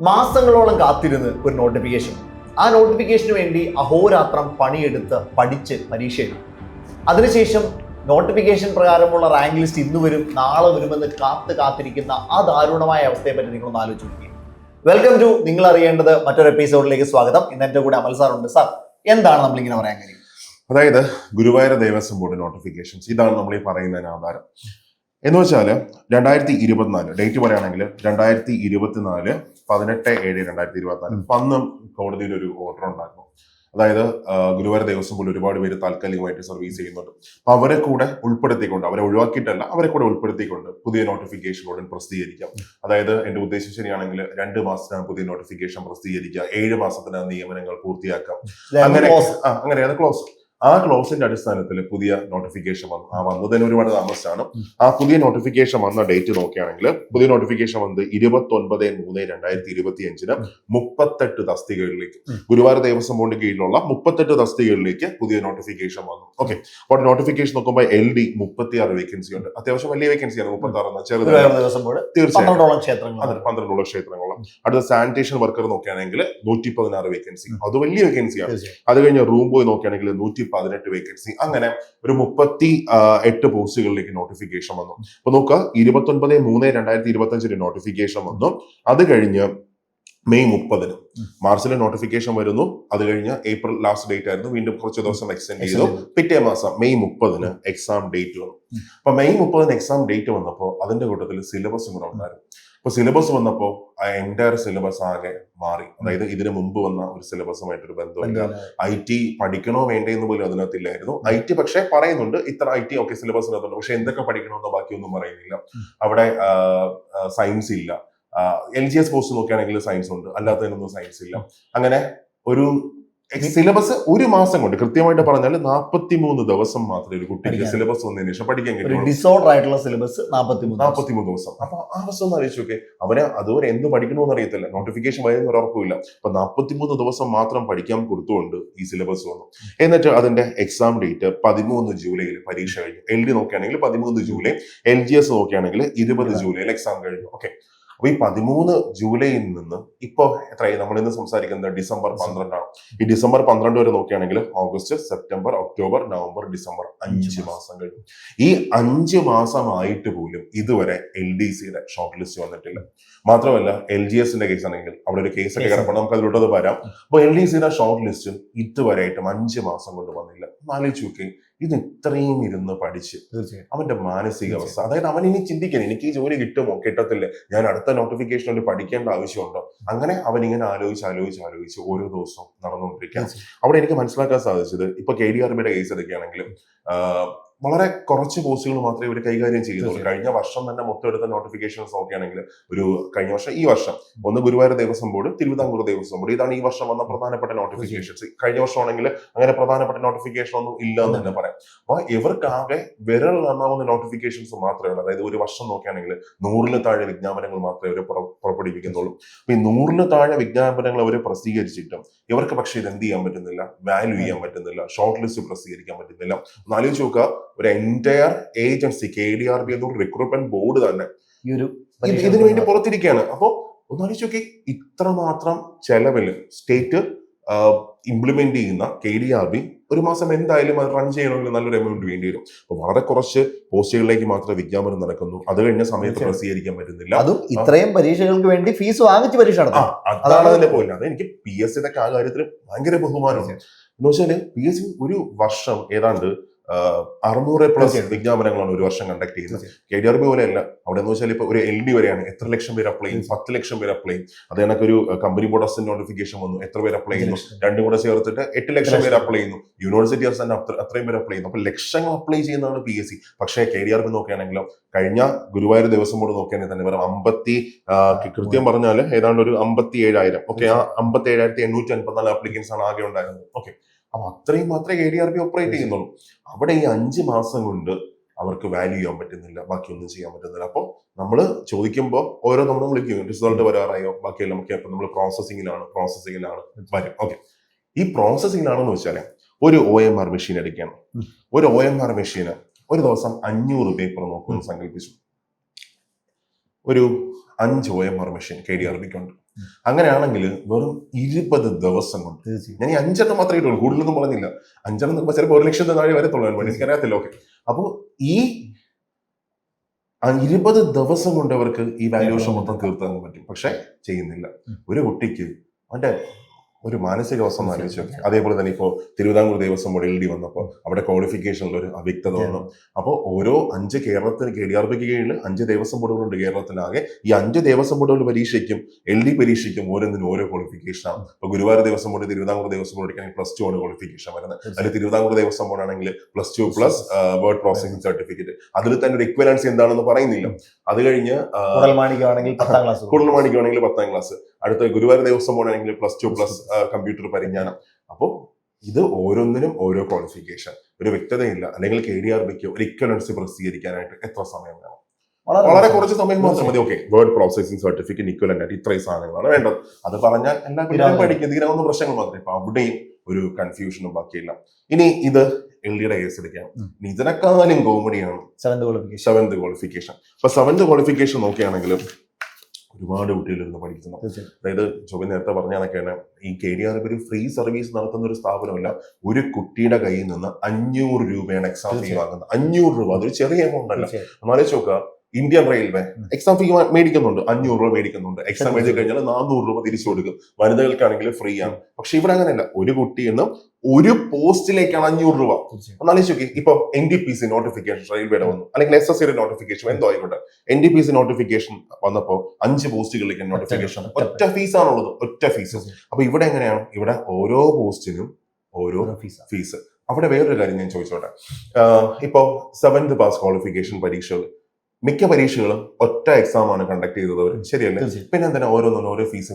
മാസങ്ങളോളം കാത്തിരുന്ന് ഒരു നോട്ടിഫിക്കേഷൻ ആ നോട്ടിഫിക്കേഷന് വേണ്ടി അഹോരാത്രം പണിയെടുത്ത് പഠിച്ച് പരീക്ഷ എഴുതും. അതിനുശേഷം നോട്ടിഫിക്കേഷൻ പ്രകാരമുള്ള റാങ്ക് ലിസ്റ്റ് ഇന്ന് വരും നാളെ വരുമെന്ന് കാത്ത് കാത്തിരിക്കുന്ന ആ ദാരുണമായ അവസ്ഥയെ പറ്റി നിങ്ങളൊന്ന് ആലോചിച്ച് നോക്കുക വെൽക്കം ടു നിങ്ങൾ അറിയേണ്ടത് മറ്റൊരു എപ്പിസോഡിലേക്ക് സ്വാഗതം. ഇന്ന് എന്റെ കൂടെ അമൽ സാർ ഉണ്ട്. സാർ എന്താണ് നമ്മളിങ്ങനെ പറയാൻ കാര്യം? അതായത് ഗുരുവായൂർ ദേവസ്വം ബോർഡ് നോട്ടിഫിക്കേഷൻസ് ഇതാണ് നമ്മൾ ഈ പറയുന്നതിന് ആധാരം. എന്ന് വെച്ചാൽ രണ്ടായിരത്തി ഇരുപത്തിനാല് ഡേറ്റ് പറയുകയാണെങ്കിൽ രണ്ടായിരത്തി ഇരുപത്തിനാല് പതിനെട്ട് ഏഴ് രണ്ടായിരത്തി ഇരുപത്തിനാല് നാല് അന്ന് കോടതിയിൽ ഒരു ഓർഡർ ഉണ്ടായിരുന്നു. അതായത് ഗുരുവായൂർ ദേവസ്വം പോലെ ഒരുപാട് പേര് താൽക്കാലികമായിട്ട് സർവീസ് ചെയ്യുന്നുണ്ട്. അപ്പൊ അവരെ കൂടെ ഉൾപ്പെടുത്തിക്കൊണ്ട് അവരെ ഒഴിവാക്കിയിട്ടല്ല അവരെ കൂടെ ഉൾപ്പെടുത്തിക്കൊണ്ട് പുതിയ നോട്ടിഫിക്കേഷൻ ഉടൻ പ്രസിദ്ധീകരിക്കാം അതായത് എന്റെ ഉദ്ദേശം ശരിയാണെങ്കിൽ രണ്ട് മാസത്തിനകം പുതിയ നോട്ടിഫിക്കേഷൻ പ്രസിദ്ധീകരിക്കുക. ഏഴ് മാസത്തിനകം നിയമനങ്ങൾ പൂർത്തിയാക്കാം അങ്ങനെ അങ്ങനെ അത് ക്ലോസ് ആ ക്ലോസിന്റെ അടിസ്ഥാനത്തിൽ പുതിയ നോട്ടിഫിക്കേഷൻ വന്നു. ആ വന്നതിന് ഒരുപാട് താമസിച്ചാണ്. ആ പുതിയ നോട്ടിഫിക്കേഷൻ വന്ന ഡേറ്റ് നോക്കുകയാണെങ്കിൽ പുതിയ നോട്ടിഫിക്കേഷൻ വന്നത് ഇരുപത്തി ഒൻപത് മൂന്ന് രണ്ടായിരത്തി ഇരുപത്തി അഞ്ചിന് മുപ്പത്തെട്ട് തസ്തികകളിലേക്ക്. ഗുരുവായൂർ ദേവസ്വം ബോർഡിന് കീഴിലുള്ള മുപ്പത്തെട്ട് തസ്തികകളിലേക്ക് പുതിയ നോട്ടിഫിക്കേഷൻ വന്നു. ഓക്കെ അപ്പോൾ നോട്ടിഫിക്കേഷൻ നോക്കുമ്പോൾ എൽ ഡി മുപ്പത്തി ആറ് വേക്കൻസി ഉണ്ട്. അത്യാവശ്യം വലിയ വേക്കൻസിയാണ് മുപ്പത്തി ആറ് ചെറുത് ഗുരുവായൂർ ദേവസ്വം ബോർഡ് തീർച്ചയായും. പന്ത്രണ്ടോളം അതെ ക്ഷേത്രങ്ങളും അടുത്ത സാനിറ്റേഷൻ വർക്കർ നോക്കുകയാണെങ്കിൽ നൂറ്റി പതിനാറ് വേക്കൻസി അത് വലിയ വേക്കൻസിയാണ് അത് കഴിഞ്ഞ് റൂം ബോയ് നോക്കുകയാണെങ്കിൽ നൂറ്റി പതിനെട്ട് വേക്കൻസി അങ്ങനെ ഒരു മുപ്പത്തി എട്ട് പോസ്റ്റുകളിലേക്ക് നോട്ടിഫിക്കേഷൻ വന്നു. അപ്പൊ നോക്കുക ഇരുപത്തി ഒൻപത് മൂന്ന് രണ്ടായിരത്തി ഇരുപത്തി അഞ്ചിന് നോട്ടിഫിക്കേഷൻ വന്നു. അത് കഴിഞ്ഞ് മെയ് മുപ്പതിന്. മാർച്ചിലെ നോട്ടിഫിക്കേഷൻ വരുന്നു. അത് കഴിഞ്ഞ് ഏപ്രിൽ ലാസ്റ്റ് ഡേറ്റ് ആയിരുന്നു. വീണ്ടും കുറച്ച് ദിവസം എക്സ്റ്റെൻഡ് ചെയ്തു. പിറ്റേ മാസം മെയ് മുപ്പതിന് എക്സാം ഡേറ്റ് വന്നു. അപ്പൊ മെയ് മുപ്പതിന് എക്സാം ഡേറ്റ് വന്നപ്പോൾ അതിന്റെ കൂട്ടത്തിൽ സിലബസും കൂടെ ഉണ്ടായിരുന്നു. അപ്പൊ സിലബസ് വന്നപ്പോൾ ആ എന്റയർ സിലബസ് ആകെ മാറി. അതായത് ഇതിന് മുമ്പ് വന്ന ഒരു സിലബസുമായിട്ടൊരു ബന്ധമില്ല ഐ ടി പഠിക്കണോ വേണ്ടേ എന്ന് പോലും അതിനകത്തില്ലായിരുന്നു. ഐ ടി പക്ഷേ പറയുന്നുണ്ട് ഇത്ര ഐ ടി ഓക്കെ സിലബസിനകത്തുണ്ട് പക്ഷെ എന്തൊക്കെ പഠിക്കണമെന്ന് ബാക്കിയൊന്നും പറയുന്നില്ല. അവിടെ സയൻസ് ഇല്ല. എൽ ജി എസ് പോസ്റ്റ് നോക്കുകയാണെങ്കിൽ സയൻസ് ഉണ്ട്. അല്ലാത്തതിനൊന്നും സയൻസ് ഇല്ല. അങ്ങനെ ഒരു സിലബസ് ഒരു മാസം കൊണ്ട് കൃത്യമായിട്ട് പറഞ്ഞാൽ നാൽപ്പത്തി മൂന്ന് ദിവസം മാത്രമേ ഒരു കുട്ടിക്ക് സിലബസ് വന്നതിന് ശേഷം പഠിക്കാൻ കഴിയും ഡിസോർഡർ ആയിട്ടുള്ള സിലബസ് നാൽപ്പത്തി മൂന്ന് ദിവസം. അപ്പൊ ആ അവസ്ഥ ഒന്ന് ആലോചിച്ച് നോക്കെ. അവന് അതുവരെ എന്ത് പഠിക്കണമെന്ന് അറിയത്തില്ല. നോട്ടിഫിക്കേഷൻ വരുന്ന ഉറപ്പില്ല അപ്പൊ നാൽപ്പത്തി മൂന്ന് ദിവസം മാത്രം പഠിക്കാൻ കൊടുത്തുകൊണ്ട് ഈ സിലബസ് വന്നു. എന്നിട്ട് അതിന്റെ എക്സാം ഡേറ്റ് പതിമൂന്ന് ജൂലൈയിൽ പരീക്ഷ കഴിഞ്ഞു. എൽ ഡി നോക്കുകയാണെങ്കിൽ പതിമൂന്ന് ജൂലൈ എൽ ജി എസ് നോക്കുകയാണെങ്കിൽ ഇരുപത് ജൂലൈയിൽ എക്സാം കഴിഞ്ഞു. ഓക്കെ അപ്പൊ ഈ പതിമൂന്ന് ജൂലൈയിൽ നിന്ന് ഇപ്പൊ എത്രയായി? നമ്മൾ ഇന്ന് സംസാരിക്കുന്നത് ഡിസംബർ പന്ത്രണ്ടാണ്. ഈ ഡിസംബർ പന്ത്രണ്ട് വരെ നോക്കുകയാണെങ്കിൽ August September October November December അഞ്ച് മാസം. കഴിഞ്ഞു. ഈ അഞ്ച് മാസമായിട്ട് പോലും ഇതുവരെ എൽ ഡി സിയുടെ ഷോർട്ട് ലിസ്റ്റ് വന്നിട്ടില്ല. മാത്രമല്ല എൽ ജി എസിന്റെ കേസ് ആണെങ്കിൽ അവിടെ ഒരു കേസ്. ഒക്കെ Case. കിടപ്പുണ്ട്. നമുക്ക് അതിലോട്ടത് വരാം. അപ്പൊ എൽ ഡി സിയുടെ ഷോർട്ട് ലിസ്റ്റും ഇതുവരെയായിട്ടും അഞ്ച് മാസം കൊണ്ട് വന്നില്ല. നാലേ ആലോചിച്ച് നോക്കി ഇത് ഇത്രയും ഇരുന്ന് പഠിച്ച് അവന്റെ മാനസികാവസ്ഥ അതായത് അവൻ ഇനി ചിന്തിക്കണം എനിക്ക് ഈ ജോലി കിട്ടുമോ? കിട്ടത്തില്ല. ഞാൻ അടുത്ത നോട്ടിഫിക്കേഷൻ വേണ്ടി പഠിക്കേണ്ട ആവശ്യമുണ്ടോ? അങ്ങനെ അവൻ ഇങ്ങനെ ആലോചിച്ച് ആലോചിച്ച് ആലോചിച്ച് ഓരോ ദിവസവും നടന്നുകൊണ്ടിരിക്കുക അവിടെ എനിക്ക് മനസ്സിലാക്കാൻ സാധിച്ചത് ഇപ്പൊ കെ ഡി ആർ ബിയുടെ കേസ് എടുക്കുകയാണെങ്കിലും വളരെ കുറച്ച് പോസ്റ്റുകൾ മാത്രമേ ഇവർ കൈകാര്യം ചെയ്യുന്നുള്ളൂ കഴിഞ്ഞ വർഷം തന്നെ മൊത്തം എടുത്ത നോട്ടിഫിക്കേഷൻസ് നോക്കുകയാണെങ്കിൽ ഒരു കഴിഞ്ഞ വർഷം ഈ വർഷം. ഒന്ന് ഗുരുവായൂർ ദേവസ്വം ബോർഡ് തിരുവിതാംകൂർ ദേവസ്വം ബോർഡ്. ഇതാണ് ഈ വർഷം വന്ന പ്രധാനപ്പെട്ട നോട്ടിഫിക്കേഷൻസ് കഴിഞ്ഞ വർഷം ആണെങ്കിൽ അങ്ങനെ പ്രധാനപ്പെട്ട നോട്ടിഫിക്കേഷൻ ഒന്നും ഇല്ല എന്ന് തന്നെ പറയാം. അപ്പൊ ഇവർക്കാകെ വിരൽ എണ്ണാവുന്ന നോട്ടിഫിക്കേഷൻസ് മാത്രമേ ഉള്ളൂ. അതായത് ഒരു വർഷം നോക്കുകയാണെങ്കിൽ നൂറിൽ താഴെ വിജ്ഞാപനങ്ങൾ മാത്രമേ അവർ പുറപ്പെടുവിക്കുന്നുള്ളൂ. അപ്പൊ ഈ നൂറിന് താഴെ വിജ്ഞാപനങ്ങൾ അവർ പ്രസിദ്ധീകരിച്ചിട്ടും ഇവർക്ക് പക്ഷേ ഇത് എന്ത് ചെയ്യാൻ പറ്റുന്നില്ല? വാല്യൂ ചെയ്യാൻ പറ്റുന്നില്ല. ഷോർട്ട് ലിസ്റ്റ് പ്രസിദ്ധീകരിക്കാൻ പറ്റുന്നില്ല. ഒന്ന് ആലോചിച്ച് നോക്കുക. ഒരു entire agency K D R B എന്നൊരു റിക്രൂട്ട്മെന്റ് ബോർഡ് തന്നെ. ഇതിനു വേണ്ടി പുറത്തിരിക്കുകയാണ്. അപ്പോൾ ഒന്ന് ആലോചിച്ച് നോക്കി ഇത്രമാത്രം ചെലവിൽ സ്റ്റേറ്റ് ഇംപ്ലിമെന്റ് ചെയ്യുന്ന കെ ഡി ആർ ബി ഒരു മാസം എന്തായാലും അത് റൺ ചെയ്യണമെങ്കിൽ നല്ലൊരു എമൗണ്ട് വേണ്ടി വരും. അപ്പൊ വളരെ കുറച്ച് പോസ്റ്റുകളിലേക്ക് മാത്രമേ വിജ്ഞാപനം നടക്കുന്നു. അത് കഴിഞ്ഞ സമയത്ത്. പ്രസിദ്ധീകരിക്കാൻ പറ്റുന്നില്ല. അതും ഇത്രയും പരീക്ഷകൾക്ക് വേണ്ടി ഫീസ് വാങ്ങിച്ച് പരീക്ഷ അതാണ് അതിന്റെ പോയിന്റ് അത് എനിക്ക് പി എസ് സിയുടെ ആ കാര്യത്തിൽ ഭയങ്കര ബഹുമാനമാണ് എന്ന് വെച്ചാൽ പി എസ് സി ഒരു വർഷം ഏതാണ്ട് അറുന്നൂറ് പ്ലസ്. വിജ്ഞാപനങ്ങളാണ് ഒരു വർഷം കണ്ടക്ട് ചെയ്യുന്നത്. കെ ഡി ആർ ബി പോലെയല്ല. അവിടെ എന്ന് വെച്ചാൽ ഇപ്പൊ ഒരു എൽ ഡി വരെയാണ്. എത്ര ലക്ഷം പേര് അപ്ലൈ ചെയ്യും? പത്ത് ലക്ഷം പേര് അപ്ലൈ ചെയ്യും. അത് കണക്ക് ഒരു കമ്പനി ബോർഡ് ഓഫ് നോട്ടിഫിക്കേഷൻ വന്നു. എത്ര പേര് അപ്ലൈ ചെയ്യുന്നു? രണ്ടും കൂടെ ചേർത്തിട്ട് എട്ട് ലക്ഷം പേര് അപ്ലൈ ചെയ്യുന്നു. യൂണിവേഴ്സിറ്റി അസിസ്റ്റന്റ് അത്ര അത്രയും പേര് അപ്ലൈ ചെയ്യുന്നു. അപ്പൊ ലക്ഷങ്ങൾ അപ്ലൈ ചെയ്യുന്നതാണ് പി എസ് സി പക്ഷേ കെ ഡി ആർ ബി നോക്കുകയാണെങ്കിലും കഴിഞ്ഞ ഗുരുവായൂർ ദിവസം കൂടെ നോക്കുകയാണെങ്കിൽ തന്നെ വെറും അമ്പത്തി കൃത്യം പറഞ്ഞാൽ ഏതാണ്ട് ഒരു അമ്പത്തി ഏഴായിരം ഓക്കെ ആ അമ്പത്തി ഏഴായിരത്തി എണ്ണൂറ്റി അൻപത്തിനാല് അപ്ലിക്കൻസ് ആണ് ആകെ ഉണ്ടായിരുന്നത്. ഓക്കെ അപ്പൊ അത്രയും മാത്രമേ K D R B operate ചെയ്യുന്നുള്ളൂ. അവിടെ ഈ അഞ്ച് മാസം കൊണ്ട് അവർക്ക് വാല്യൂ ചെയ്യാൻ പറ്റുന്നില്ല ബാക്കിയൊന്നും ചെയ്യാൻ പറ്റുന്നില്ല. അപ്പോൾ നമ്മൾ ചോദിക്കുമ്പോൾ ഓരോ നമ്മൾ വിളിക്കും റിസൾട്ട് വരാറായോ? ബാക്കിയെല്ലാം നമുക്ക് അപ്പം നമ്മൾ പ്രോസസ്സിങ്ങിലാണ് പ്രോസസ്സിങ്ങിലാണ് വരും. ഓക്കെ ഈ പ്രോസസ്സിങ്ങിലാണെന്ന് വെച്ചാൽ ഒരു ഒ എം ആർ മെഷീൻ എടുക്കണം ഒരു ഒ എം ആർ മെഷീന് ഒരു ദിവസം അഞ്ഞൂറ് പേപ്പർ നോക്കുമെന്ന് സങ്കല്പിച്ചു. ഒരു അഞ്ച് O M R machine K D R ബിക്ക് ഉണ്ട്. അങ്ങനെയാണെങ്കിൽ വെറും ഇരുപത് ദിവസം കൊണ്ട് ഞാൻ ഈ അഞ്ചെണ്ണം മാത്രമേ ഇട്ടുള്ളൂ. കൂടുതലൊന്നും പറഞ്ഞില്ല. അഞ്ചെണ്ണം നോക്കുമ്പോൾ ചിലപ്പോൾ ഒരു ലക്ഷത്തിന് താഴെ വരത്തുള്ളൂ എനിക്ക് അറിയത്തില്ല ഓക്കെ അപ്പോൾ ഈ ആ ഇരുപത് ദിവസം കൊണ്ട് അവർക്ക് ഈ വാല്യൂഷൻ മൊത്തം തീർത്താൻ പറ്റും. പക്ഷെ ചെയ്യുന്നില്ല. ഒരു കുട്ടിക്ക് അവന്റെ ഒരു മാനസികാവസ്ഥ ഒന്ന് ആലോചിച്ച് നോക്കി. അതേപോലെ തന്നെ ഇപ്പോൾ Thiruvithamkoor Devaswom board L D വന്നപ്പോൾ അവിടെ ക്വാളിഫിക്കേഷനിൽ ഒരു അവ്യക്തത വന്നു. അപ്പോൾ ഓരോ അഞ്ച് കേരളത്തിന് കെ ഡി ആർ പിക്ക് കീഴിൽ അഞ്ച് ദേവസ്വം ബോർഡുകളുണ്ട് കേരളത്തിലാകെ. ഈ അഞ്ച് ദേവസ്വം ബോർഡുകൾ പരീക്ഷയ്ക്കും എൽ ഡി പരീക്ഷയ്ക്കും ഓരോന്നിനും ഓരോ ക്വാളിഫിക്കേഷനാണ് ഇപ്പോൾ ഗുരുവായൂർ ദേവസ്വം ബോർഡ് തിരുവിതാംകൂർ ദേവസ്വം ബോർഡ് എടുക്കുകയാണെങ്കിൽ പ്ലസ് ടു ആണ് ക്വാളിഫിക്കേഷൻ വരുന്നത്. അതിൽ തിരുവിതാംകൂർ ദേവസ്വം ബോർഡ് ആണെങ്കിൽ plus two plus word processing certificate അതിൽ തന്നെ ഒരു ഇക്വലൻസ് എന്താണെന്ന് പറയുന്നില്ല. അത് കഴിഞ്ഞ് കുടൽമാണിക്കാണെങ്കിൽ പത്താം ക്ലാസ് കൂടുതൽ പത്താം ക്ലാസ് അടുത്ത ഗുരുവായൂർ ദേവസ്വം ബോർഡ് ആണെങ്കിൽ പ്ലസ് ടു പ്ലസ് കമ്പ്യൂട്ടർ പരിജ്ഞാനം. അപ്പോൾ ഇത് ഓരോന്നിനും ഓരോ ക്വാളിഫിക്കേഷൻ ഒരു വ്യക്തതയില്ല. അല്ലെങ്കിൽ കെ ഡി ആർ ബിക്ക് ഒരു ഇക്വലൻസി പ്രസിദ്ധീകരിക്കാനായിട്ട് എത്ര സമയം വേണം? വളരെ കുറച്ച് സമയം മാത്രം മതി. Okay word processing certificate equivalent ആയിട്ട് ഇത്രയും സാധനങ്ങളാണ് വേണ്ടത്. അത് പറഞ്ഞാൽ എല്ലാ കുട്ടികളും പഠിക്കുന്നത് പഠിക്കും. തീരാവുന്ന പ്രശ്നങ്ങൾ മാത്രമേ ഇപ്പൊ അവിടെയും ഒരു കൺഫ്യൂഷനും ബാക്കിയില്ല. ഇനി ഇത് എൽ ഡിയുടെ കേസ് എടുക്കാം. ഇതിനെക്കാളും കോമഡിയാണ് സെവന്ത് ക്വാളിഫിക്കേഷൻ സെവന്ത് ക്വാളിഫിക്കേഷൻ അപ്പൊ സെവന്ത് ക്വാളിഫിക്കേഷൻ നോക്കുകയാണെങ്കിൽ ഒരുപാട് കുട്ടികൾ നിന്ന് പഠിക്കുന്നു. അതായത് ജോബി നേരത്തെ പറഞ്ഞ കണക്കാണ്. ഈ കെ ഡി ആർ ഒരു ഫ്രീ സർവീസ് നടത്തുന്ന ഒരു സ്ഥാപനമല്ല. ഒരു കുട്ടിയുടെ കയ്യിൽ നിന്ന് അഞ്ഞൂറ് രൂപയാണ് എക്സാം ഫീ വാങ്ങുന്നത്. അഞ്ഞൂറ് രൂപ. അതൊരു ചെറിയ എമൗണ്ട് അല്ല. തീർച്ചയായും. എന്നാലും നോക്കുക. ഇന്ത്യൻ റെയിൽവേ എക്സാം ഫീ മേടിക്കുന്നുണ്ട്. അഞ്ഞൂറ് രൂപ മേടിക്കുന്നുണ്ട്. എക്സാം എഴുതി കഴിഞ്ഞാൽ നാനൂറ് രൂപ തിരിച്ചു കൊടുക്കും. വനിതകൾക്കാണെങ്കിൽ ഫ്രീ ആണ്. പക്ഷെ ഇവിടെ അങ്ങനെയല്ല. ഒരു കുട്ടി എന്ന് ഒരു പോസ്റ്റിലേക്കാണ് അഞ്ഞൂറ് രൂപ. ഒന്നാലോചിച്ച് നോക്കി. ഇപ്പൊ N D P C notification റെയിൽവേയുടെ വന്നു. അല്ലെങ്കിൽ എസ് എസ് സിയുടെ നോട്ടിഫിക്കേഷൻ എന്തോ ആയിക്കോട്ടെ. N D P C notification വന്നപ്പോ അഞ്ച് പോസ്റ്റുകളിലേക്ക് നോട്ടിഫിക്കേഷൻ ഒറ്റ- ഫീസാണുള്ളത് ഒറ്റ ഫീസ് അപ്പൊ ഇവിടെ എങ്ങനെയാണ്? ഇവിടെ ഓരോ പോസ്റ്റിനും ഓരോ ഫീസ് അവിടെ വേറൊരു കാര്യം ഞാൻ ചോദിച്ചോട്ടെ. ഇപ്പോ സെവൻത് പാസ് ക്വാളിഫിക്കേഷൻ പരീക്ഷകൾ. മിക്ക പരീക്ഷകളും ഒറ്റ എക്സാം ആണ് കണ്ടക്ട് ചെയ്തത് ശരിയല്ലേ? പിന്നെ എന്തിനാ ഓരോന്നും ഓരോ ഫീസ്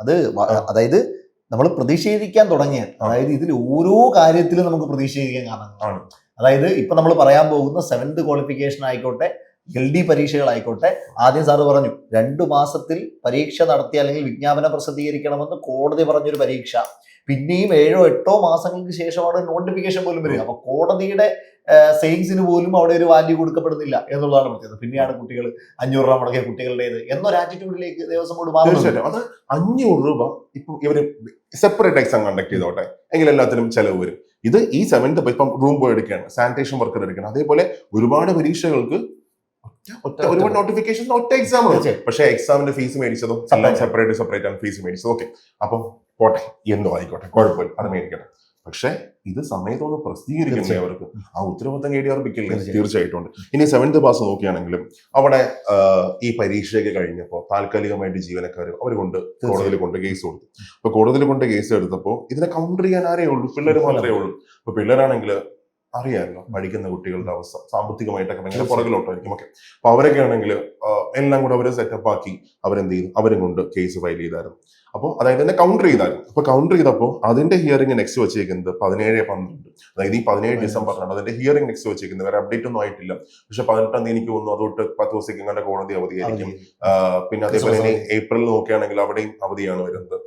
അത് അതായത് നമ്മൾ പ്രതിഷേധിക്കാൻ തുടങ്ങിയ അതായത് ഇതിൽ ഓരോ കാര്യത്തിലും നമുക്ക് പ്രതിഷേധിക്കാൻ. കാരണം അതായത് ഇപ്പൊ നമ്മൾ പറയാൻ പോകുന്ന സെവൻത് ക്വാളിഫിക്കേഷൻ ആയിക്കോട്ടെ എൽ ഡി പരീക്ഷകളായിക്കോട്ടെ ആദ്യം സാറ് പറഞ്ഞു രണ്ടു മാസത്തിൽ പരീക്ഷ നടത്തി അല്ലെങ്കിൽ വിജ്ഞാപനം പ്രസിദ്ധീകരിക്കണമെന്ന് കോടതി പറഞ്ഞൊരു പരീക്ഷ. പിന്നെയും ഏഴോ എട്ടോ മാസങ്ങൾക്ക് ശേഷമാണ് നോട്ടിഫിക്കേഷൻ പോലും വരിക. അപ്പൊ കോടതിയുടെ സെയിൽസിന് പോലും അവിടെ ഒരു വാല്യൂ കൊടുക്കപ്പെടുന്നില്ല എന്നുള്ളതാണ് പ്രത്യേകത. പിന്നെയാണ് കുട്ടികൾ അഞ്ഞൂറ് രൂപ മുടക്കിയ കുട്ടികളുടേത് എന്നൊരു ആറ്റിറ്റ്യൂഡിലേക്ക് ദേവസ്വം ബോർഡ് മാറി അത് അഞ്ഞൂറ് രൂപ ഇപ്പം ഇവർ സെപ്പറേറ്റ് എക്സാം കണ്ടക്ട് ചെയ്തോട്ടെ എങ്കിൽ എല്ലാത്തിനും ചെലവ് വരും. ഇത് ഈ സെവൻത് ഇപ്പം റൂം ബോയ് എടുക്കുകയാണ് സാനിറ്റേഷൻ വർക്കർ എടുക്കണം അതേപോലെ ഒരുപാട് പരീക്ഷകൾക്ക് ഒറ്റ- ഒറ്റ ഒരുപാട് നോട്ടിഫിക്കേഷൻ ഒറ്റ എക്സാം. പക്ഷേ എക്സാമിന്റെ ഫീസ് മേടിച്ചതും സെപ്പറേറ്റ് സെപ്പറേറ്റ് ആണ് ഫീസ് മേടിച്ചത്. ഓക്കെ അപ്പം പോട്ടെ എന്തോ ആയിക്കോട്ടെ കുഴപ്പമില്ല. അത് മേടിക്കട്ടെ. പക്ഷെ ഇത് സമയത്തൊന്ന് പ്രസിദ്ധീകരിക്കണ്ടേ അവർക്ക് ആ ഉത്തരവാദിത്തം കെ ഡി ആർ പിക്കില്ലേ? തീർച്ചയായിട്ടും. ഉണ്ട് ഇനി സെവൻത് പാസ് നോക്കുകയാണെങ്കിലും അവിടെ ഈ പരീക്ഷയൊക്കെ കഴിഞ്ഞപ്പോൾ താൽക്കാലികമായിട്ട് ജീവനക്കാർ അവർ കൊണ്ട് കോടതിയിൽ കൊണ്ട് കേസ് കൊടുത്തു. അപ്പൊ കോടതിയിൽ കൊണ്ട് കേസ് എടുത്തപ്പോൾ ഇതിനെ കൗണ്ടർ ചെയ്യാൻ ആരേ ഉള്ളൂ? പിള്ളേർ. മാത്രമേ ഉള്ളൂ. അപ്പൊ പിള്ളേരാണെങ്കിൽ അറിയാമല്ലോ പഠിക്കുന്ന കുട്ടികളുടെ അവസ്ഥ സാമ്പത്തികമായിട്ടൊക്കെ ഭയങ്കര പുറകിലോട്ടായിരിക്കും ഓക്കെ അപ്പൊ അവരൊക്കെ ആണെങ്കിൽ എല്ലാം കൂടെ അവരെ സെറ്റപ്പ് ആക്കി അവരെന്ത് ചെയ്തു? അവരും കൊണ്ട് കേസ് ഫയൽ ചെയ്തായിരുന്നു. അപ്പോൾ അതായത് തന്നെ കൗണ്ടർ ചെയ്താൽ. അപ്പോൾ കൗണ്ടർ ചെയ്തപ്പോൾ അതിന്റെ ഹിയറിംഗ് നെക്സ്റ്റ് വെച്ചേക്കുന്നത് പതിനേഴ് പന്ത്രണ്ട്. അതായത് ഈ പതിനേഴ് ഡിസംബറിനാണ് അതിന്റെ ഹിയറിംഗ് നെക്സ്റ്റ് വെച്ചേക്കുന്നത്. വേറെ അപ്ഡേറ്റ് ഒന്നും ആയിട്ടില്ല. പക്ഷെ പതിനെട്ടാം തീയതി എനിക്ക് തോന്നുന്നു അതോട്ട് പത്ത് ദിവസത്തേക്ക് ഇങ്ങനെ കോടതി അവധിയായിരിക്കും. പിന്നെ അതേപോലെ തന്നെ ഏപ്രിൽ നോക്കുകയാണെങ്കിൽ അവിടെയും അവധിയാണ് വരുന്നത്.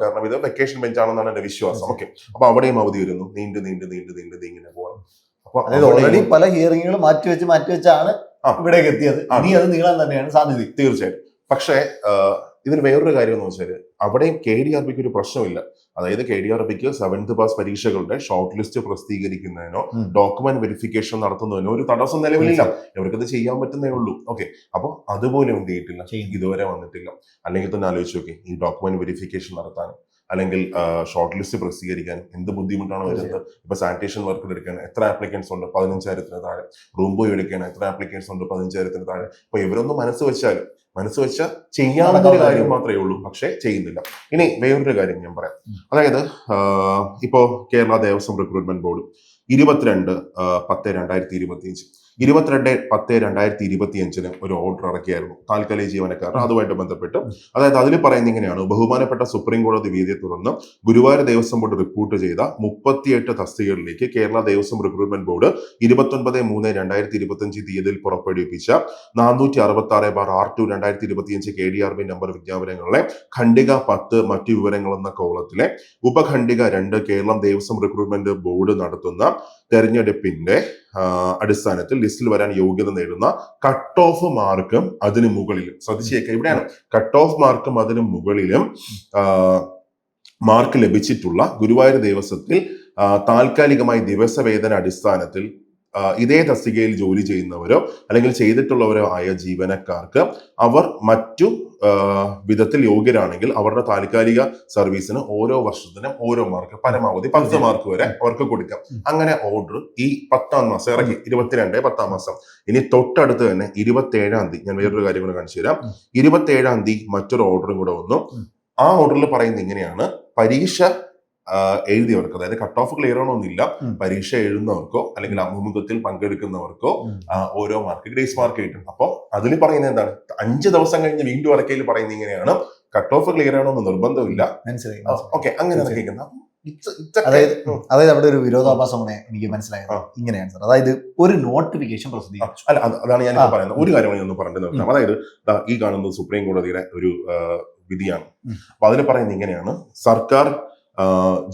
കാരണം ഇത് വെക്കേഷൻ ബെഞ്ച് ആണെന്നാണ് എന്റെ വിശ്വാസം. ഓക്കെ അപ്പൊ അവിടെയും അവധി വരുന്നു. നീണ്ടു നീണ്ടു നീണ്ടു നീണ്ടു നീങ്ങനെ പോകണം അപ്പൊ അതായത് ഓൾറെഡി പല ഹിയറിങ്ങുകൾ മാറ്റിവെച്ച് മാറ്റി വെച്ചാണ് ഇവിടേക്ക് എത്തിയത്. ഇനി അത് നീളാൻ തന്നെയാണ് സാധ്യത. തീർച്ചയായും പക്ഷേ ഇതിന് വേറൊരു കാര്യം എന്ന് വെച്ചാൽ അവിടെയും കെ ഡി ആർ പിക്ക് ഒരു പ്രശ്നമില്ല. അതായത് കെ ഡി ആർ പിക്ക് സെവൻത് പാസ് പരീക്ഷകളുടെ ഷോർട്ട് ലിസ്റ്റ് പ്രസിദ്ധീകരിക്കുന്നതിനോ ഡോക്യുമെന്റ് വെരിഫിക്കേഷൻ നടത്തുന്നതിനോ ഒരു തടസ്സം നിലവിലില്ല. ഇവർക്കത് ചെയ്യാൻ പറ്റുന്നേ ഉള്ളൂ. ഓക്കെ അപ്പോൾ അതുപോലെ എന്ത് ചെയ്തിട്ടില്ല. ഇതുവരെ വന്നിട്ടില്ല. അല്ലെങ്കിൽ തന്നെ ആലോചിച്ച് നോക്കി ഈ ഡോക്യുമെന്റ് വെരിഫിക്കേഷൻ നടത്താനും അല്ലെങ്കിൽ ഷോർട്ട് ലിസ്റ്റ് പ്രസിദ്ധീകരിക്കാൻ എന്ത് ബുദ്ധിമുട്ടാണ് വരുന്നത്? ഇപ്പൊ സാനിറ്റേഷൻ വർക്കിൽ എടുക്കാൻ എത്ര ആപ്ലിക്കൻസ് ഉണ്ട്? പതിനഞ്ചായിരത്തിന് താഴെ. റൂം ബോയ് എടുക്കാൻ എത്ര ആപ്ലിക്കൻസ് ഉണ്ട്? പതിനഞ്ചായിരത്തിന് താഴെ. അപ്പൊ ഇവരൊന്നും മനസ്സ് വെച്ചാൽ മനസ്സ് വെച്ചാൽ ചെയ്യാവുന്ന ഒരു കാര്യം മാത്രമേ ഉള്ളൂ. പക്ഷെ ചെയ്യുന്നില്ല. ഇനി വേറൊരു കാര്യം ഞാൻ പറയാം. അതായത് ഇപ്പോ കേരള ദേവസ്വം റിക്രൂട്ട്മെന്റ് ബോർഡ് ഇരുപത്തിരണ്ട് പത്ത് രണ്ടായിരത്തി ഇരുപത്തി അഞ്ച് ഇരുപത്തിരണ്ട് പത്ത് രണ്ടായിരത്തി ഇരുപത്തി അഞ്ചിന് ഒരു ഓർഡർ ഇറക്കിയായിരുന്നു താൽക്കാലിക ജീവനക്കാരൻ അതുമായിട്ട് ബന്ധപ്പെട്ട്. അതായത് അതിൽ പറയുന്നത് ഇങ്ങനെയാണ്. ബഹുമാനപ്പെട്ട സുപ്രീം കോടതി വിധിയെ തുടർന്ന് ഗുരുവായൂർ ദേവസ്വം ബോർഡ് റിപ്പോർട്ട് ചെയ്ത മുപ്പത്തിയെട്ട് തസ്തികകളിലേക്ക് കേരള ദേവസ്വം റിക്രൂട്ട്മെന്റ് ബോർഡ് ഇരുപത്തൊൻപത് മൂന്ന് രണ്ടായിരത്തി ഇരുപത്തി അഞ്ച് തീയതിയിൽ പുറപ്പെടുവിപ്പിച്ച നാനൂറ്റി അറുപത്തി ആറ് ബാർ ആർ ടു രണ്ടായിരത്തി ഇരുപത്തിയഞ്ച് K D R B number വിജ്ഞാപനങ്ങളിലെ ഖണ്ഡിക പത്ത് മറ്റു വിവരങ്ങൾ എന്ന കോളത്തിലെ ഉപഖണ്ഡിക രണ്ട് കേരളം ദേവസ്വം റിക്രൂട്ട്മെന്റ് ബോർഡ് നടത്തുന്ന തെരഞ്ഞെടുപ്പിന്റെ അടിസ്ഥാനത്തിൽ ലിസ്റ്റിൽ വരാൻ യോഗ്യത നേടുന്ന കട്ട് ഓഫ് മാർക്കും അതിന് മുകളിലും. ശ്രദ്ധിച്ചേക്കുക ഇവിടെയാണ്. കട്ട് ഓഫ് മാർക്കും അതിന് മുകളിലും മാർക്ക് ലഭിച്ചിട്ടുള്ള ഗുരുവായൂർ ദേവസ്വത്തിൽ താൽക്കാലികമായി ദിവസവേതന അടിസ്ഥാനത്തിൽ ഇതേ തസ്തികയിൽ ജോലി ചെയ്യുന്നവരോ അല്ലെങ്കിൽ ചെയ്തിട്ടുള്ളവരോ ആയ ജീവനക്കാർക്ക് അവർ മറ്റു വിധത്തിൽ യോഗ്യരാണെങ്കിൽ അവരുടെ താൽക്കാലിക സർവീസിന് ഓരോ വർഷത്തിനും ഓരോ മാർക്ക് പരമാവധി പത്ത് മാർക്ക് വരെ അവർക്ക് കൊടുക്കാം. അങ്ങനെ ഓർഡർ ഈ പത്താം മാസം ഇറങ്ങി ഇരുപത്തിരണ്ട് പത്താം മാസം. ഇനി തൊട്ടടുത്ത് തന്നെ ഇരുപത്തി ഏഴാം തീയതി ഞാൻ വേറൊരു കാര്യം കൂടെ കാണിച്ചു തരാം. ഇരുപത്തി ഏഴാം തീയതി മറ്റൊരു ഓർഡറും കൂടെ വന്നു. ആ ഓർഡറിൽ പറയുന്നത് ഇങ്ങനെയാണ്. പരീക്ഷ എഴുതിയവർക്ക് അതായത് കട്ട് ഓഫ് ക്ലിയർ ആണോന്നില്ല പരീക്ഷ എഴുതുന്നവർക്കോ അല്ലെങ്കിൽ അഭിമുഖത്തിൽ പങ്കെടുക്കുന്നവർക്കോ ഓരോ മാർക്ക് ഗ്രേസ് മാർക്ക് കിട്ടും അപ്പോൾ അതിൽ പറയുന്നത് എന്താണ്? അഞ്ച് ദിവസം കഴിഞ്ഞ് വീണ്ടും ഇറക്കയിൽ പറയുന്നത് ഇങ്ങനെയാണ്. കട്ട് ഓഫ് ക്ലിയർ ആണോ എന്ന് നിർബന്ധമില്ല. മനസ്സിലായി ഓക്കെ അങ്ങനെ കേൾക്കുന്ന അതായത് അതായത് അവിടെ ഒരു വിരോധാഭാസം വിരോധാഭാസമാണ് എനിക്ക് മനസ്സിലായത്. ഇങ്ങനെയാണ് സാർ. അതായത് ഒരു നോട്ടിഫിക്കേഷൻ പ്രസിദ്ധീകരിച്ചു. അല്ല അതാണ് ഞാൻ. പറയുന്നത്. ഒരു കാര്യമാണ് ഞാൻ ഒന്ന് പറഞ്ഞു നിർത്താം. അതായത് ഈ കാണുന്നത് സുപ്രീം കോടതിയുടെ ഒരു വിധിയാണ്. അപ്പൊ അതിൽ പറയുന്നത് ഇങ്ങനെയാണ്. സർക്കാർ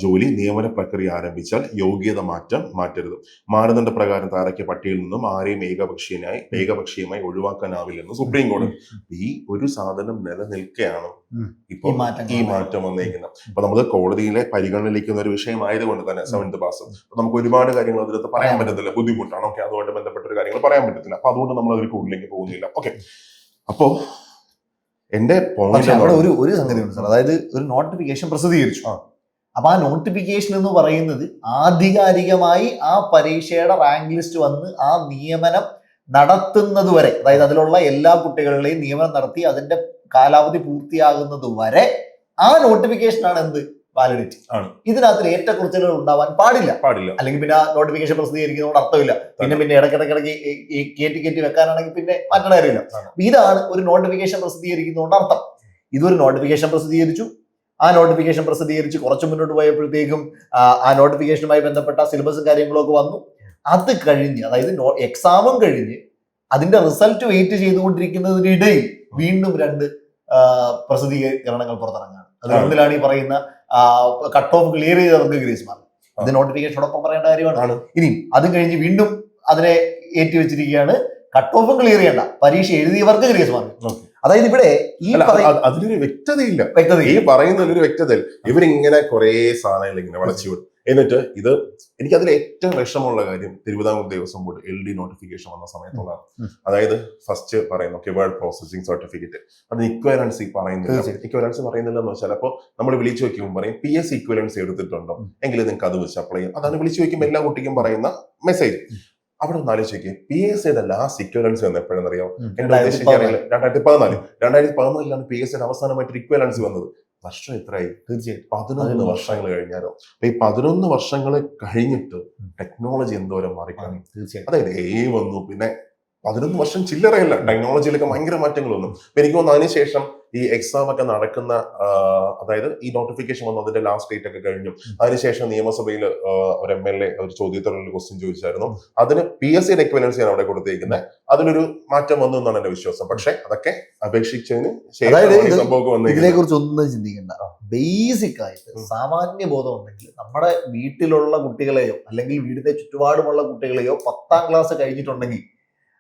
ജോലി നിയമന പ്രക്രിയ ആരംഭിച്ചാൽ യോഗ്യത മാറ്റം മാറ്റരുത്. മാനദണ്ഡ പ്രകാരം തയ്യാറാക്കിയ പട്ടികയിൽ നിന്നും ആരെയും ഏകപക്ഷീയനായി ഏകപക്ഷീയമായി ഒഴിവാക്കാനാവില്ലെന്ന് സുപ്രീം കോടതി ഈ ഒരു സാധനം നിലനിൽക്കുകയാണ് ഇപ്പൊ ഈ മാറ്റം വന്നേക്കുന്നത്. അപ്പൊ നമ്മൾ കോടതിയിലെ പരിഗണനയിലേക്കുന്ന ഒരു വിഷയമായതുകൊണ്ട് തന്നെ സെവൻത് പാസ് അപ്പൊ നമുക്ക് ഒരുപാട് കാര്യങ്ങൾ അതിനകത്ത് പറയാൻ പറ്റത്തില്ല. ബുദ്ധിമുട്ടാണ്. ഓക്കെ അതുമായിട്ട് ബന്ധപ്പെട്ട ഒരു കാര്യങ്ങൾ പറയാൻ പറ്റത്തില്ല. അപ്പൊ അതുകൊണ്ട് നമ്മൾ അതിൽ കൂടുതലേക്ക് പോകുന്നില്ല. ഓക്കെ അപ്പോ എന്റെ പോയിന്റ് ഒരു ഒരു സംഗതി ഉണ്ട് സാർ. അതായത് ഒരു നോട്ടിഫിക്കേഷൻ പ്രസിദ്ധീകരിച്ചു. അപ്പൊ ആ നോട്ടിഫിക്കേഷൻ എന്ന് പറയുന്നത് ആധികാരികമായി ആ പരീക്ഷയുടെ റാങ്ക് ലിസ്റ്റ് വന്ന് ആ നിയമനം നടത്തുന്നത് വരെ അതായത് അതിലുള്ള എല്ലാ കുട്ടികളുടെയും നിയമനം നടത്തി അതിന്റെ കാലാവധി പൂർത്തിയാകുന്നത് വരെ ആ നോട്ടിഫിക്കേഷൻ ആണ് എന്ത്? വാലിഡിറ്റി ആണ്. ഇതിനകത്ത് ഏറ്റക്കുറച്ചിലുകൾ ഉണ്ടാവാൻ പാടില്ല. പാടില്ല. അല്ലെങ്കിൽ പിന്നെ ആ നോട്ടിഫിക്കേഷൻ പ്രസിദ്ധീകരിക്കുന്നതുകൊണ്ട് അർത്ഥമില്ല. പിന്നെ പിന്നെ ഇടയ്ക്കിടയ്ക്കിടയ്ക്ക് കയറ്റി കയറ്റി വെക്കാനാണെങ്കിൽ പിന്നെ മാറ്റേണ്ട കാര്യമില്ല. ഇതാണ് ഒരു നോട്ടിഫിക്കേഷൻ പ്രസിദ്ധീകരിക്കുന്നതുകൊണ്ട് അർത്ഥം. ഇതൊരു നോട്ടിഫിക്കേഷൻ പ്രസിദ്ധീകരിച്ചു. ആ നോട്ടിഫിക്കേഷൻ പ്രസിദ്ധീകരിച്ച് കുറച്ച് മുന്നോട്ട് പോയപ്പോഴത്തേക്കും ആ, നോട്ടിഫിക്കേഷനുമായി ബന്ധപ്പെട്ട സിലബസും കാര്യങ്ങളൊക്കെ വന്നു. അത് കഴിഞ്ഞ് അതായത് എക്സാമും കഴിഞ്ഞ് അതിന്റെ റിസൾട്ട് വെയിറ്റ് ചെയ്തുകൊണ്ടിരിക്കുന്നതിനിടയിൽ വീണ്ടും രണ്ട് പ്രസിദ്ധീകരണങ്ങൾ പുറത്തിറങ്ങാണ് അത് ആണ്. ഒന്നിലാണ് ഈ പറയുന്ന കട്ട് ഓഫ് ക്ലിയർ ചെയ്തവർക്ക് ഗ്രേസ് മാർക്ക് ഇത് നോട്ടിഫിക്കേഷനോടൊപ്പം പറയേണ്ട കാര്യമാണ്. ഇനി അത് കഴിഞ്ഞ് വീണ്ടും അതിനെ ഏറ്റി വെച്ചിരിക്കുകയാണ് കട്ട് ഓഫും ക്ലിയർ ചെയ്യണ്ട. പരീക്ഷ എഴുതിയവർക്ക് ഗ്രേസ് മാർക്ക്. അതായത് ഇവിടെ ഈ അതിനൊരു അതിലൊരു വ്യക്തതയില്ല. വ്യക്തത ഈ പറയുന്നതിലൊരു ഒരു വ്യക്തതയില്ല ഇവരിങ്ങനെ കുറെ സാധനങ്ങൾ ഇങ്ങനെ വളച്ചു വിടും. എന്നിട്ട് ഇത് എനിക്ക് അതിൽ ഏറ്റവും വിഷമമുള്ള കാര്യം Thiruvithamkoor Devaswom board L D notification വന്ന സമയത്തുള്ളതാണ് അതായത് ഫസ്റ്റ് പറയുന്നു ഓക്കെ വേർഡ് പ്രോസസിംഗ് സർട്ടിഫിക്കറ്റ് അത് ഇക്വലൻസി പറയുന്നില്ല. ഇക്വലൻസി പറയുന്നില്ല എന്ന് വെച്ചാൽ അപ്പോൾ നമ്മൾ വിളിച്ചു വയ്ക്കുമ്പോൾ പറയും പി എസ് ഇക്വലൻസി എടുത്തിട്ടുണ്ടോ. എങ്കിൽ നിങ്ങൾക്ക് അത് വെച്ച് അപ്ലൈ ചെയ്യാം. അതാണ് വിളിച്ചു വയ്ക്കുമ്പോൾ എല്ലാ കുട്ടിക്കും പറയുന്ന മെസ്സേജ് അവിടെ ഒന്ന് ആലോചിച്ച് നോക്കിയേ. പി എസ് എയുടെ ലാസ്റ്റ് ഇക്വലൻസ് വന്നത് എപ്പോഴെന്ന് അറിയാം ഉം. എന്റെ ഉദ്ദേശം എനിക്കറിയില്ല രണ്ടായിരത്തി പതിനാല്. രണ്ടായിരത്തി പതിനാലിലാണ് പി എസ് എയുടെ അവസാനമായിട്ട് ഇക്വലൻസ് വന്നത്. വർഷം എത്രയായി? തീർച്ചയായും പതിനൊന്ന് പതിനൊന്ന് വർഷങ്ങൾ കഴിഞ്ഞാലോ? അപ്പൊ ഈ പതിനൊന്ന് വർഷങ്ങൾ കഴിഞ്ഞിട്ട് ടെക്നോളജി എന്തോരം മാറിക്കാണ് തീർച്ചയായും അതായത് എ വന്നു. പിന്നെ പതിനൊന്ന് വർഷം ചില്ലറയല്ല. ടെക്നോളജിയിലൊക്കെ ഭയങ്കര മാറ്റങ്ങൾ വന്നു. അപ്പൊ എനിക്ക് തോന്നുന്നു അതിനുശേഷം ഈ എക്സാം ഒക്കെ നടക്കുന്ന അതായത് ഈ നോട്ടിഫിക്കേഷൻ വന്നു അതിന്റെ ലാസ്റ്റ് ഡേറ്റ് ഒക്കെ കഴിഞ്ഞു. അതിനുശേഷം നിയമസഭയിൽ ഒരു എം എൽ എ ഒരു ചോദ്യത്തോടുള്ള ക്വസ്റ്റ്യൻ ചോദിച്ചായിരുന്നു. അതിന് പി എസ് സിയുടെ എക്വലൻസിയാണ് അവിടെ കൊടുത്തേക്കുന്നത് അതിനൊരു മാറ്റം വന്നു എന്നാണ് എന്റെ വിശ്വാസം. പക്ഷെ അതൊക്കെ അപേക്ഷിച്ചതിന് ശേഷം ഇതിനെ കുറിച്ച് ഒന്നും ചിന്തിക്കണ്ട. ബേസിക് ആയിട്ട് സാമാന്യ ബോധം ഉണ്ടെങ്കിൽ നമ്മുടെ വീട്ടിലുള്ള കുട്ടികളെയോ അല്ലെങ്കിൽ വീടിന്റെ ചുറ്റുപാടുമുള്ള കുട്ടികളെയോ പത്താം ക്ലാസ് കഴിഞ്ഞിട്ടുണ്ടെങ്കിൽ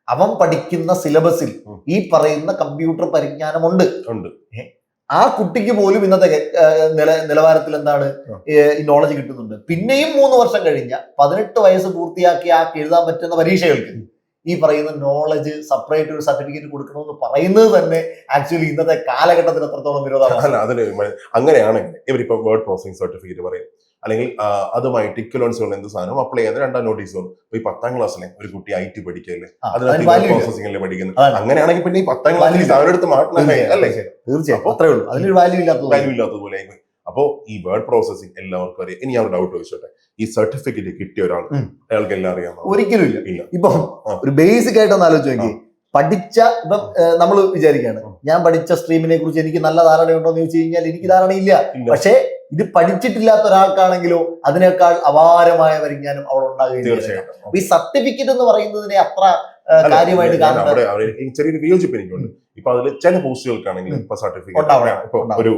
അവൻ പഠിക്കുന്ന സിലബസിൽ ഈ പറയുന്ന കമ്പ്യൂട്ടർ പരിജ്ഞാനമുണ്ട്. ഉണ്ട്. ആ കുട്ടിക്ക് പോലും ഇന്നത്തെ നില നിലവാരത്തിൽ എന്താണ്? നോളജ് കിട്ടുന്നുണ്ട്. പിന്നെയും മൂന്ന് വർഷം കഴിഞ്ഞ പതിനെട്ട് വയസ്സ് പൂർത്തിയാക്കി ആ എഴുതാൻ പറ്റുന്ന പരീക്ഷകൾക്ക് ഈ പറയുന്ന നോളജ് സെപ്പറേറ്റ് ഒരു സർട്ടിഫിക്കറ്റ് കൊടുക്കണമെന്ന് പറയുന്നത് തന്നെ ആക്ച്വലി ഇന്നത്തെ കാലഘട്ടത്തിൽ എത്രത്തോളം വിരോധമാണ് അങ്ങനെയാണെങ്കിൽ ഇവരിപ്പോ വേർഡ് പ്രോസസിംഗ് സർട്ടിഫിക്കറ്റ് പറയും. അല്ലെങ്കിൽ അതുമായി ടിക്ക് ഇക്വലൻസുകൾ എന്ത് സാധനം അപ്ലൈ ചെയ്യാൻ രണ്ടാം നോട്ടീസ് വന്നു ഈ പത്താം ക്ലാസ്സിലെ ഒരു കുട്ടി ഐ ടി പഠിക്കല്ലേ അതിനകത്ത് അതിന് വേർഡ് value ഇല്ല. പ്രോസസിംഗ് അല്ലേ പഠിക്കുന്നത് അങ്ങനെയാണെങ്കിൽ പിന്നെ ഈ പത്താം ക്ലാസ്സിൽ. അവരെടുത്ത് മാറ്റണം അല്ലേ? തീർച്ചയായും അത്രേ ഉള്ളൂ. അതിനൊരു വാല്യൂ ഇല്ലാത്തത് വാല്യൂ ഇല്ലാത്തതുപോലെ ആയിപ്പോയി. അപ്പോ ഈ വേർഡ് പ്രോസസ്സിംഗ് എല്ലാവർക്കും അറിയാം. ഇനി ഞാൻ ഡൗട്ട് ചോദിച്ചോട്ടെ. ഈ സർട്ടിഫിക്കറ്റ് കിട്ടിയ ഒരാൾ അയാൾക്ക് എല്ലാം അറിയാം ഒരിക്കലും ഇല്ല. ഇല്ല. ഇപ്പൊ ഒരു ബേസിക് ആയിട്ട് ഒന്ന് ആലോചിച്ച് നോക്കി പഠിച്ച ഇപ്പം നമ്മൾ വിചാരിക്കുകയാണ് ഞാൻ പഠിച്ച സ്ട്രീമിനെ കുറിച്ച് എനിക്ക് നല്ല ധാരണയുണ്ടോ എന്ന് ചോദിച്ചു കഴിഞ്ഞാൽ എനിക്ക് ധാരണയില്ല. ഇല്ല. പക്ഷേ ഇത് പഠിച്ചിട്ടില്ലാത്ത ഒരാൾക്കാണെങ്കിലോ അതിനേക്കാൾ അപാരമായ പരിജ്ഞാനം അവിടെ ഉണ്ടാകുകയും തീർച്ചയായിട്ടും. ഈ സർട്ടിഫിക്കറ്റ് എന്ന് പറയുന്നതിനെ അത്ര കാര്യമായിട്ട് ചെറിയൊരു വിയോജിപ്പ് എനിക്കുണ്ട്. ഇപ്പൊ അതിൽ ചില പോസ്റ്റുകൾക്കാണെങ്കിൽ ഇപ്പൊ സർട്ടിഫിക്കറ്റ് ഇപ്പൊ ഒരു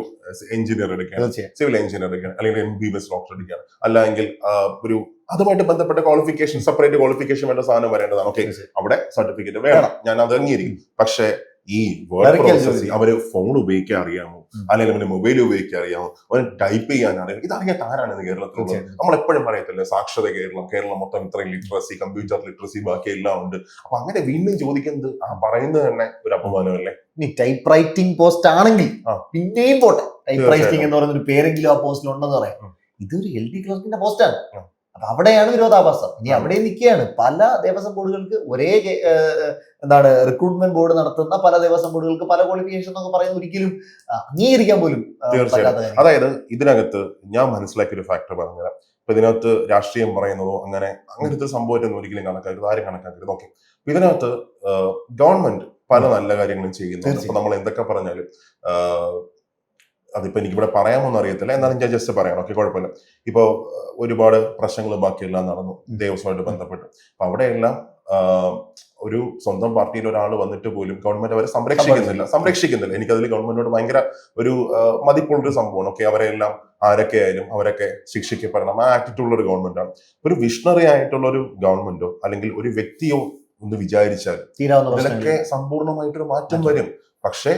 എഞ്ചിനീയർ എടുക്കാൻ സിവിൽ എഞ്ചിനീയർ എടുക്കാൻ അല്ലെങ്കിൽ എം ബി എസ് ഡോക്ടർ എടുക്കാൻ അല്ലെങ്കിൽ ഒരു അതുമായിട്ട് ബന്ധപ്പെട്ട ക്വാളിഫിക്കേഷൻ സെപ്പറേറ്റ് ക്വാളിഫിക്കേഷൻ വേണ്ട സാധനം വരേണ്ടതാണ്. ഓക്കെ അവിടെ സർട്ടിഫിക്കറ്റ് വേണം. ഞാൻ അത് അംഗീകരിക്കും. പക്ഷേ ഈ വേർഡ് പ്രോസസ് അവർ ഫോൺ ഉപയോഗിക്കാൻ അറിയാമോ? അല്ലെങ്കിൽ അവന് മൊബൈൽ ഉപയോഗിക്കാൻ അറിയാമോ? അവന് ടൈപ്പ് ചെയ്യാൻ അറിയാം ഇതറിയാത്ത ആരാണ് കേരളത്തിലുള്ളത് നമ്മൾ എപ്പോഴും പറയത്തില്ലേ സാക്ഷരത കേരളം കേരളം മൊത്തം ഇത്രയും ലിറ്ററസി കമ്പ്യൂട്ടർ ലിറ്ററസി ബാക്കി എല്ലാം ഉണ്ട്. അപ്പൊ അങ്ങനെ വീണ്ടും ചോദിക്കുന്നത് ആ പറയുന്നത് തന്നെ ഒരു അപമാനമല്ലേ? ഇനി ടൈപ്പ് റൈറ്റിംഗ് പോസ്റ്റ് ആണെങ്കിൽ. പിന്നെയും പോട്ടെ. ടൈപ്പ് റൈറ്റിംഗ് എന്ന് പറയുന്ന ഒരു പേരെങ്കിലും ആ പോസ്റ്റിൽ ഉണ്ടെന്ന് പറയാം. ഇതൊരു എൽ ഡി ക്ലർക്കിന്റെ പോസ്റ്റാണ്. അപ്പൊ അവിടെയാണ് വിരോധാഭാസം. ഇനി അവിടെ നിൽക്കുകയാണ്. പല ദേവസ്വം ബോർഡുകൾക്ക് ഒരേ എന്താണ് റിക്രൂട്ട്മെന്റ് ബോർഡ് നടത്തുന്ന പല ദേവസ്വം ബോർഡുകൾക്ക് പല ക്വാളിഫിക്കേഷൻ എന്നൊക്കെ പറയുന്നത് ഒരിക്കലും അംഗീകരിക്കാൻ പോലും തീർച്ചയായും. അതായത് ഇതിനകത്ത് ഞാൻ മനസ്സിലാക്കിയ ഒരു ഫാക്ടർ പറഞ്ഞുതരാം. ഇപ്പൊ ഇതിനകത്ത് രാഷ്ട്രീയം പറയുന്നതോ അങ്ങനെ അങ്ങനത്തെ സംഭവത്തൊന്നും ഒരിക്കലും കണക്കാക്കരുത്. ആരും കണക്കാക്കരുത്. ഓക്കെ. ഇതിനകത്ത് ഗവൺമെന്റ് പല നല്ല കാര്യങ്ങളും ചെയ്യുന്നുണ്ട്. നമ്മൾ എന്തൊക്കെ പറഞ്ഞാലും ആഹ്, അതിപ്പോ എനിക്കിവിടെ പറയാമോന്ന് അറിയത്തില്ല. എന്നാലും ഞാൻ ജസ്റ്റ് പറയണം ഓക്കെ കുഴപ്പമില്ല. ഇപ്പോ ഒരുപാട് പ്രശ്നങ്ങൾ ബാക്കിയെല്ലാം നടന്നു. ദേവസ്വമായിട്ട് ബന്ധപ്പെട്ട്. അപ്പൊ അവിടെയെല്ലാം ഒരു സ്വന്തം പാർട്ടിയിൽ ഒരാൾ വന്നിട്ട് പോലും ഗവൺമെന്റ് അവരെ സംരക്ഷിക്കുന്നില്ല. സംരക്ഷിക്കുന്നില്ല. എനിക്കതിൽ ഗവൺമെന്റിനോട് ഭയങ്കര ഒരു മതിപ്പുള്ളൊരു സംഭവമാണ്. ഓക്കെ അവരെല്ലാം ആരൊക്കെ ആയാലും അവരൊക്കെ ശിക്ഷിക്കപ്പെടണം. ആ ആറ്റിറ്റ്യൂഡ് ഒരു ഗവൺമെന്റാണ് ആണ് ഒരു വിഷണറി ആയിട്ടുള്ള ഒരു ഗവൺമെന്റോ അല്ലെങ്കിൽ ഒരു വ്യക്തിയോ ഒന്ന് വിചാരിച്ചാൽ തീരാവുന്ന ഇതിലൊക്കെ സമ്പൂർണമായിട്ടൊരു മാറ്റം. വരും. പക്ഷെ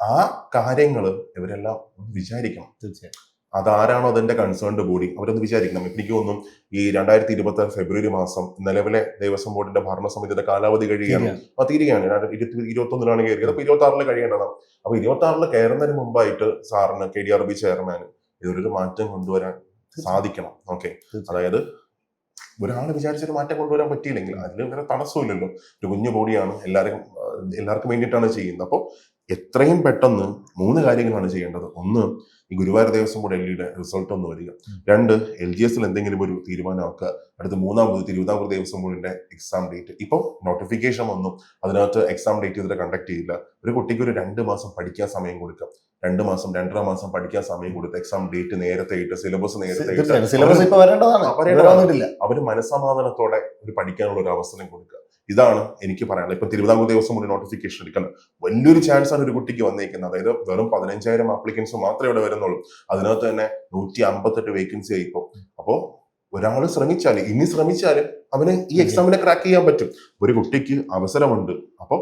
ആ കാര്യങ്ങൾ ഇവരെല്ലാം വിചാരിക്കണം. തീർച്ചയായും. അതാരാണോ അതിന്റെ കൺസേൺഡ് ബോഡി അവരൊന്ന് വിചാരിക്കണം. എനിക്ക് തോന്നുന്നു ഈ രണ്ടായിരത്തി ഇരുപത്തി ആറ് ഫെബ്രുവരി മാസം നിലവിലെ ദേവസ്വം ബോർഡിന്റെ ഭരണസമിതിയുടെ കാലാവധി കഴിയുകയാണ്. അപ്പൊ തീരുകയാണ്. ഇരുപത്തി ഇരുപത്തി ഒന്നിലാണ് കയറിയത്. അപ്പൊ ഇരുപത്തി ആറിൽ കഴിയേണ്ടതാണ് അപ്പൊ ഇരുപത്തി ആറിൽ കയറുന്നതിന് മുമ്പായിട്ട് സാറിന് K D R B chairman ഇതിലൊരു മാറ്റം കൊണ്ടുവരാൻ സാധിക്കണം. ഓക്കെ. അതായത് ഒരാൾ വിചാരിച്ചൊരു മാറ്റം കൊണ്ടുവരാൻ പറ്റിയില്ലെങ്കിൽ അതിൽ വേറെ തടസ്സമില്ലല്ലോ ഒരു കുഞ്ഞു ബോഡിയാണ് എല്ലാവരും എല്ലാവർക്കും വേണ്ടിയിട്ടാണ് ചെയ്യുന്നത്. അപ്പോൾ എത്രയും പെട്ടെന്ന് മൂന്ന് കാര്യങ്ങളാണ് ചെയ്യേണ്ടത്. ഒന്ന് ഈ ഗുരുവായൂർ ദേവസ്വം ബോർഡ് എൽ ഡിയുടെ റിസൾട്ട് ഒന്ന് വരിക. രണ്ട് എൽ ജി എസിൽ എന്തെങ്കിലും ഒരു തീരുമാനമാക്കുക. അടുത്ത മൂന്നാമത് തിരുവിതാംകൂർ ദേവസ്വം ബോർഡിന്റെ എക്സാം ഡേറ്റ് ഇപ്പോൾ നോട്ടിഫിക്കേഷൻ വന്നു. അതിനകത്ത് എക്സാം ഡേറ്റ് ഇതുവരെ കണ്ടക്ട് ചെയ്യില്ല ഒരു കുട്ടിക്ക് ഒരു രണ്ട് മാസം പഠിക്കാൻ സമയം കൊടുക്കാം രണ്ട് മാസം രണ്ടര മാസം പഠിക്കാൻ സമയം കൊടുത്ത് എക്സാം ഡേറ്റ് നേരത്തെ ഇട്ട് സിലബസ് നേരത്തെ ഇട്ട്. ഇപ്പൊ അവർ മനസ്സമാധാനത്തോടെ ഒരു പഠിക്കാനുള്ള ഒരു അവസരം കൊടുക്കുക. ഇതാണ് എനിക്ക് പറയാനുള്ളത്. ഇപ്പൊ തിരുവിതാംകൂർ ദിവസം ഒരു നോട്ടിഫിക്കേഷൻ എടുക്കണം. വലിയൊരു ചാൻസ് ആണ് ഒരു കുട്ടിക്ക് വന്നേക്കുന്നത്. അതായത് വെറും പതിനഞ്ചായിരം ആപ്ലിക്കൻസ് മാത്രമേ ഇവിടെ വരുന്നുള്ളൂ. അതിനകത്ത് തന്നെ നൂറ്റി അമ്പത്തെട്ട് വേക്കൻസി ആയിപ്പോ അപ്പോ ഒരാൾ ശ്രമിച്ചാൽ ഇനി ശ്രമിച്ചാൽ അവന് ഈ എക്സാമിനെ ക്രാക്ക് ചെയ്യാൻ പറ്റും. ഒരു കുട്ടിക്ക് അവസരമുണ്ട്. അപ്പോൾ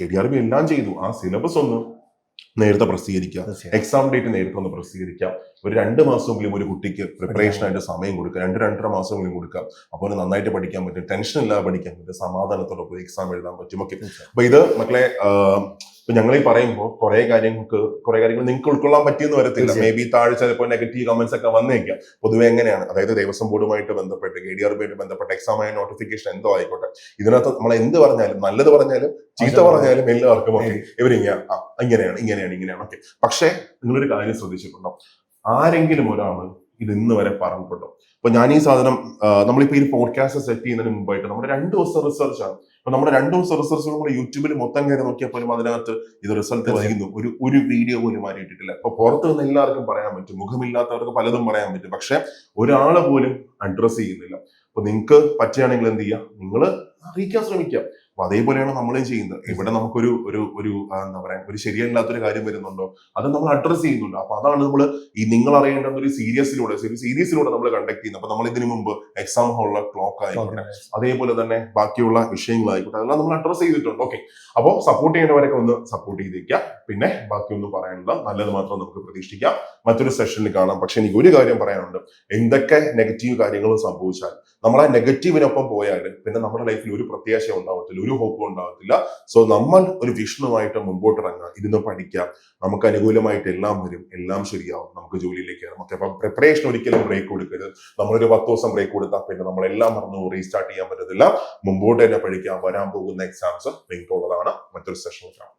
കെ ഡി ആർ ബി എല്ലാം ചെയ്തു. ആ സിലബസ് ഒന്ന് നേരത്തെ പ്രസിദ്ധീകരിക്കുക എക്സാം ഡേറ്റ് നേരത്തെ ഒന്ന് പ്രസിദ്ധീകരിക്കാം. ഒരു രണ്ട് മാസമെങ്കിലും ഒരു കുട്ടിക്ക് പ്രിപ്പറേഷൻ ആയിട്ട് സമയം കൊടുക്കുക രണ്ട് രണ്ടര മാസമെങ്കിലും കൊടുക്കാം. അപ്പോൾ നന്നായിട്ട് പഠിക്കാൻ പറ്റും. ടെൻഷൻ ഇല്ലാതെ പഠിക്കാൻ പറ്റും. സമാധാനത്തോടെ പോയി എക്സാം എഴുതാൻ പറ്റും. ഓക്കെ അപ്പൊ ഇത് മക്കളെ ഇപ്പൊ ഞങ്ങൾ ഈ പറയുമ്പോൾ കുറെ കാര്യങ്ങൾക്ക് കുറെ കാര്യങ്ങൾ നിങ്ങൾക്ക് ഉൾക്കൊള്ളാൻ പറ്റിയെന്ന് വരത്തില്ല. മേ. ബി താഴെ ചിലപ്പോൾ നെഗറ്റീവ് കമന്റ്സ് ഒക്കെ വന്നേക്കാം. പൊതുവെ എങ്ങനെയാണ്? അതായത് ദേവസ്വം ബോർഡുമായിട്ട് ബന്ധപ്പെട്ട് കെ ഡി ആർ ബന്ധപ്പെട്ട് ബന്ധപ്പെട്ട എക്സാം ആയ നോട്ടിഫിക്കേഷൻ എന്തോ ആയിക്കോട്ടെ. ഇതിനകത്ത് നമ്മൾ എന്ത് പറഞ്ഞാലും നല്ലത് പറഞ്ഞാലും ചീത്ത പറഞ്ഞാലും എല്ലാവർക്കും ഓക്കെ. ഇവരിങ്ങനെ ഇങ്ങനെയാണ് ഇങ്ങനെയാണ് ഇങ്ങനെയാണ്. ഓക്കെ. പക്ഷേ നിങ്ങളൊരു കാര്യം ശ്രദ്ധിച്ചിട്ടുണ്ടോ? ആരെങ്കിലും ഒരാൾ ഇത് ഇന്ന് വരെ പറഞ്ഞിട്ടുണ്ടോ? ഇപ്പൊ ഞാൻ ഈ സാധനം നമ്മളിപ്പോ ഈ പോഡ്കാസ്റ്റ് സെറ്റ് ചെയ്യുന്നതിന് മുമ്പായിട്ട് നമ്മുടെ രണ്ട് ദിവസം റിസർച്ച് ആണ്. അപ്പൊ നമ്മുടെ രണ്ടും ദിവസം റിസർച്ച് യൂട്യൂബിൽ മൊത്തം കയറി നോക്കിയാൽ പോലും അതിനകത്ത് ഇത് റിസൾട്ട് വരുന്നു ഒരു ഒരു വീഡിയോ പോലും മാറിയിട്ടില്ല അപ്പൊ പുറത്ത് നിന്ന് എല്ലാവർക്കും പറയാൻ പറ്റും. മുഖമില്ലാത്തവർക്ക് പലതും പറയാൻ പറ്റും. പക്ഷെ ഒരാളെ പോലും അഡ്രസ് ചെയ്യുന്നില്ല. അപ്പൊ നിങ്ങൾക്ക് പറ്റുകയാണെങ്കിൽ എന്ത് ചെയ്യുക? നിങ്ങൾ അറിയിക്കാൻ ശ്രമിക്കുക. അപ്പൊ അതേപോലെയാണ് നമ്മളും ചെയ്യുന്നത്. ഇവിടെ നമുക്കൊരു ഒരു ഒരു എന്താ പറയാ ഒരു ശരിയല്ലാത്തൊരു കാര്യം വരുന്നുണ്ടോ? അത് നമ്മൾ അഡ്രസ് ചെയ്യുന്നുണ്ട്. അപ്പൊ അതാണ് നമ്മൾ ഈ നിങ്ങൾ അറിയേണ്ട ഒരു സീരിയസിലൂടെ ഒരു സീരീസിലൂടെ നമ്മൾ കണ്ടക്ട് ചെയ്യുന്നത്. അപ്പൊ നമ്മൾ ഇതിനു മുമ്പ് എക്സാം ഹോളിലെ ക്ലോക്ക് ആയിക്കോട്ടെ. അതേപോലെ തന്നെ ബാക്കിയുള്ള വിഷയങ്ങളായിക്കോട്ടെ. അതെല്ലാം നമ്മൾ അഡ്രസ് ചെയ്തിട്ടുണ്ട്. ഓക്കെ അപ്പോൾ സപ്പോർട്ട് ചെയ്യുന്നവരൊക്കെ ഒന്ന് സപ്പോർട്ട് ചെയ്തേക്കുക പിന്നെ ബാക്കിയൊന്നും പറയാനുള്ള നല്ലത് മാത്രം നമുക്ക് പ്രതീക്ഷിക്കാം. മറ്റൊരു സെഷനിൽ കാണാം. പക്ഷെ എനിക്ക് ഒരു കാര്യം പറയാനുണ്ട്. എന്തൊക്കെ നെഗറ്റീവ് കാര്യങ്ങൾ സംഭവിച്ചാൽ നമ്മൾ ആ നെഗറ്റീവിനൊപ്പം പോയാൽ പിന്നെ നമ്മുടെ ലൈഫിൽ ഒരു പ്രത്യാശ ഉണ്ടാവത്തില്ല. ഒരു ഹോപ്പും ഉണ്ടാകത്തില്ല. സോ നമ്മൾ ഒരു വിഷ്ണുവായിട്ട് മുമ്പോട്ട് ഇറങ്ങുക ഇരുന്ന് പഠിക്കാം നമുക്ക് അനുകൂലമായിട്ട് എല്ലാം വരും എല്ലാം ശരിയാവും. നമുക്ക് ജോലിയിലേക്ക് നമുക്ക് അപ്പം പ്രിപ്പറേഷൻ ഒരിക്കലും ബ്രേക്ക് കൊടുക്കരുത്. നമ്മളൊരു പത്ത് ദിവസം ബ്രേക്ക് കൊടുത്താൽ പിന്നെ നമ്മളെല്ലാം മറന്നു റീസ്റ്റാർട്ട് ചെയ്യാൻ പറ്റത്തില്ല. മുമ്പോട്ട് തന്നെ പഠിക്കാൻ വരാൻ പോകുന്ന എക്സാംസ് നിങ്ങൾക്കുള്ളതാണ് മറ്റൊരു സെഷനിൽ കാണാം.